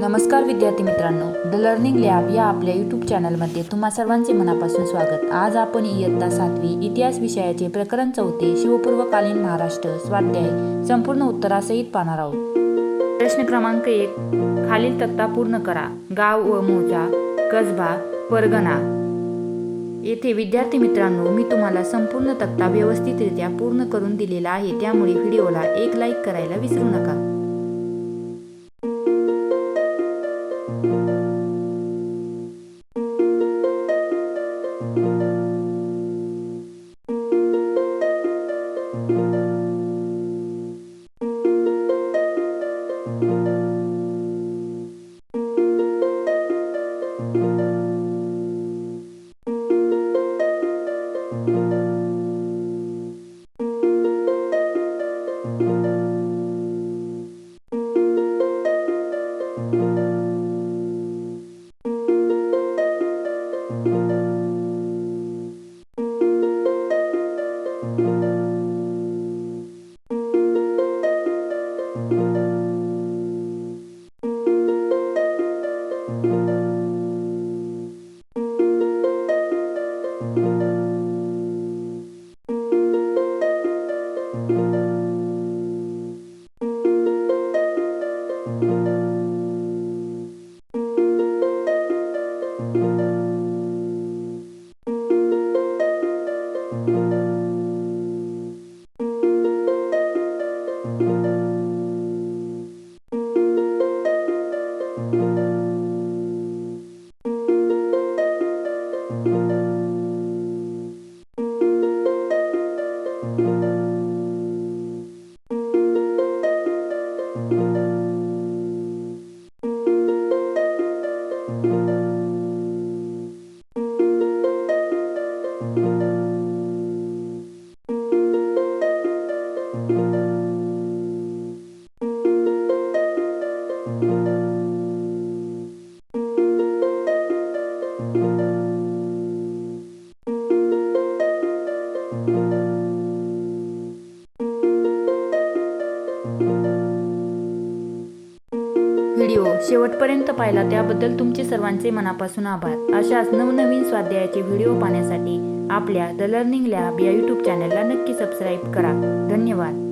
नमस्कार विद्यार्थी मित्रांनो द लर्निंग लॅब या आपल्या यूट्यूब चॅनलमध्ये तुम्हा सर्वांचे मनापासून स्वागत. आज आपण इयत्ता सातवी इतिहास विषयाचे प्रकरण चौथे शिवपूर्वकालीन महाराष्ट्र स्वाध्याय संपूर्ण उत्तरासहित पाहणार आहोत. प्रश्न क्रमांक एक खालील तक्ता पूर्ण करा. गाव व मोजा कसबा परगणा. येथे विद्यार्थी मित्रांनो मी तुम्हाला संपूर्ण तक्ता व्यवस्थितरित्या पूर्ण करून दिलेला आहे. त्यामुळे व्हिडिओला एक लाईक करायला विसरू नका. thank you. Música व्हिडिओ शेवटपर्यंत पाहिला त्याबद्दल तुमचे सर्वांचे मनापासून आभार. अशाच नवनवीन स्वाध्यायाचे व्हिडिओ पाहण्यासाठी आपल्या द लर्निंग लॅब या यूट्यूब चॅनलला नक्की सबस्क्राईब करा. धन्यवाद.